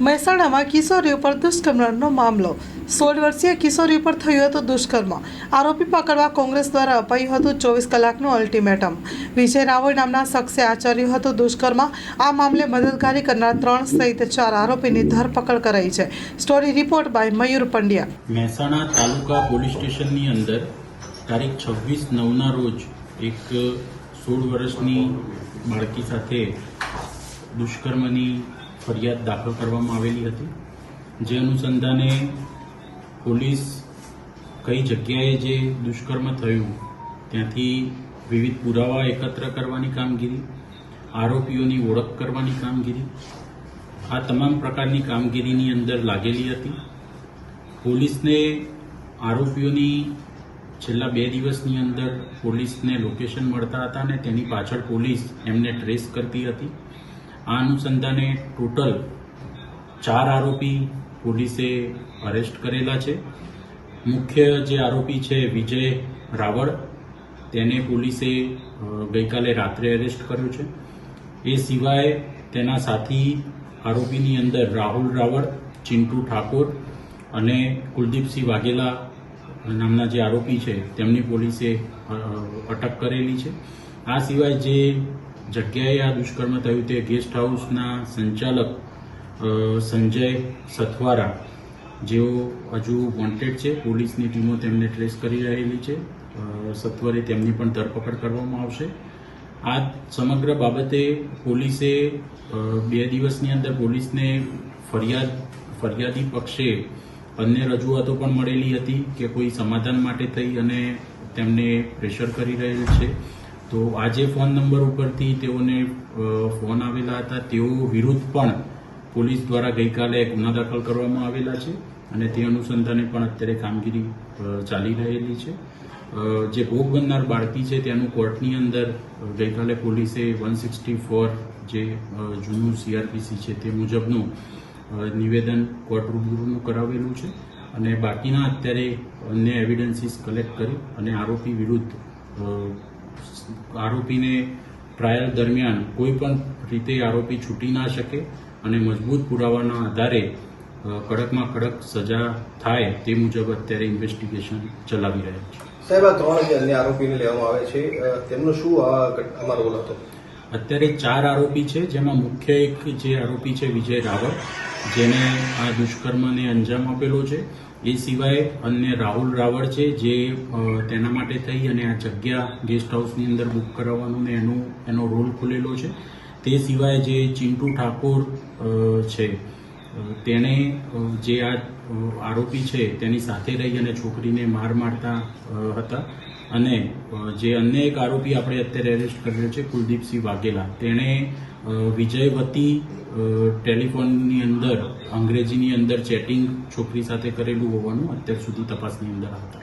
મહેસાણામાં કિશોરી ઉપર દુષ્કર્મનો મામલો. સોળ વર્ષીય કિશોરી ઉપર થયું હતું દુષ્કર્મ. આરોપી પકડવા કોંગ્રેસ દ્વારા અપાયું હતું ચોવીસ કલાકનું અલ્ટિમેટમ. વિજય રાવળ નામના શખ્સે આચર્યું હતું દુષ્કર્મ. આ મામલે મદદગારી કરનાર ત્રણ સહિત ચાર આરોપીની ધરપકડ કરાઈ છે. Story report by Mayur Pandya. Mehsana taluka police સ્ટેશનની અંદર તારીખ છવ્વીસ નવના રોજ એક સોળ વર્ષની બાળકી સાથે દુષ્કર્મની ફરિયાદ દાખલ કરવામાં આવેલી હતી. જે અનુસંધાને પોલીસ કઈ જગ્યાએ જે દુષ્કર્મ થયું, ત્યાંથી વિવિધ પુરાવા એકત્ર કરવાની કામગીરી, આરોપીઓની ઓળખ કરવાની કામગીરી, આ તમામ પ્રકારની કામગીરીની અંદર લાગેલી હતી. પોલીસને આરોપીઓની છેલ્લા બે દિવસની અંદર પોલીસને લોકેશન મળતા હતા અને તેની પાછળ પોલીસ એમને ટ્રેસ કરતી હતી. આ અનુસંધાને ટોટલ ચાર આરોપી પોલીસે અરેસ્ટ કરેલા છે. મુખ્ય જે આરોપી છે વિજય રાવળ, તેને પોલીસે ગઈકાલે રાત્રે અરેસ્ટ કર્યો છે. એ સિવાય તેના સાથી આરોપીની અંદર રાહુલ રાવળ, ચિંટુ ઠાકોર અને કુલદીપસિંહ વાઘેલા નામના જે આરોપી છે, તેમની પોલીસે અટક કરેલી છે. આ સિવાય જે જગ્યાએ આ દુષ્કર્મ થયું તે ગેસ્ટ હાઉસના સંચાલક સંજય સથવારા, જેઓ હજુ વોન્ટેડ છે. પોલીસની ટીમો તેમને ટ્રેસ કરી રહેલી છે. સત્વરે તેમની પણ ધરપકડ કરવામાં આવશે. આ સમગ્ર બાબતે પોલીસે બે દિવસની અંદર પોલીસને ફરિયાદ, ફરિયાદી પક્ષે અન્ય રજૂઆતો પણ મળેલી હતી કે કોઈ સમાધાન માટે થઈ અને તેમને પ્રેશર કરી રહેલ છે. તો આજે ફોન નંબર ઉપરથી તેઓને ફોન આવેલા હતા, તેઓ વિરુદ્ધ પણ પોલીસ દ્વારા ગઈકાલે ગુના દાખલ કરવામાં આવેલા છે અને તે અનુસંધાને પણ અત્યારે કામગીરી ચાલી રહેલી છે. જે ભોગ બનનાર બાળકી છે તેનું કોર્ટની અંદર ગઈકાલે પોલીસે વન સિક્સટી ફોર જે જૂનું સીઆરપીસી છે તે મુજબનું નિવેદન કોર્ટ રૂબરૂનું કરાવેલું છે અને બાકીના અત્યારે અન્ય એવિડન્સીસ કલેક્ટ કરી અને આરોપી વિરુદ્ધ આરોપીને ટ્રાયલ દરમિયાન કોઈ રીતે આરોપી છૂટી ના શકે અને મજબૂત પુરાવાના આધારે કડકમાં કડક સજા થાય તે મુજબ અત્યારે ઇન્વેસ્ટિગેશન ચલાવી રહ્યા છે. સાહેબ ત્રણ અન્ય આરોપીને લેવામાં આવે છે તેમનો શું આમાં રોલ હતો? અત્યારે ચાર આરોપી છે, જેમાં મુખ્ય એક જે આરોપી છે વિજય રાવળ જેને આ દુષ્કર્મને અંજામ આપેલો છે. એ સિવાય અન્ય રાહુલ રાવળ છે, જે તેના માટે થઈ અને આ જગ્યા ગેસ્ટ હાઉસની અંદર બુક કરાવવાનું ને એનો એનો રોલ ખુલેલો છે. તે સિવાય જે ચિંટુ ઠાકોર છે તેણે જે આ આરોપી છે, તેની સાથે રહી અને છોકરીને માર મારતા હતા. અને જે અન્ય એક આરોપી આપણે અત્યારે એરેસ્ટ કર્યો છે કુલદીપસિંહ વાઘેલા. તેણે વિજયવતી ટેલિફોનની અંદર અંગ્રેજીની અંદર ચેટિંગ છોકરી સાથે કરેલું હોવાનું અત્યાર સુધી તપાસની અંદર હતા.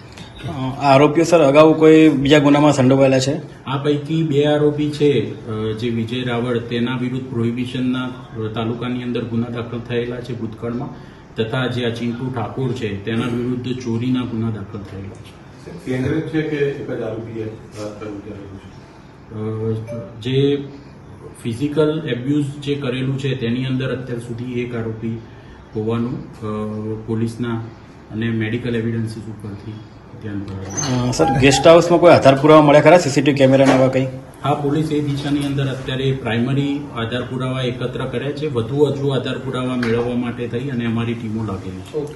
આરોપીઓ સર અગાઉ કોઈ બીજા ગુનામાં સંડોવાયેલા છે? આ પૈકી બે આરોપી છે જે વિજય રાવળ તેના વિરુદ્ધ પ્રોહિબિશનના તાલુકાની અંદર ગુના દાખલ થયેલા છે ભૂતકાળમાં તથા જે આ ચિંટુ ઠાકોર છે તેના વિરુદ્ધ ચોરીના ગુના દાખલ થયેલા છે. કેન્દ્રિત છે કે એક જ આરોપીએ છે? જે ફિઝિકલ એબ્યુઝ જે કરેલું છે તેની અંદર અત્યાર સુધી એક આરોપી હોવાનું પોલીસના અને મેડિકલ એવિડન્સીસ ઉપરથી ધ્યાન સર ગેસ્ટ હાઉસમાં કોઈ આધાર પુરાવા મળ્યા ખરા? સીસીટીવી કેમેરાના એવા કંઈ? હા પોલીસ એ દિશાની અંદર અત્યારે પ્રાઇમરી આધાર પુરાવા એકત્ર કર્યા છે. વધુ હજુ આધાર પુરાવા મેળવવા માટે થઈ અને અમારી ટીમો લાગેલી છે. ઓકે.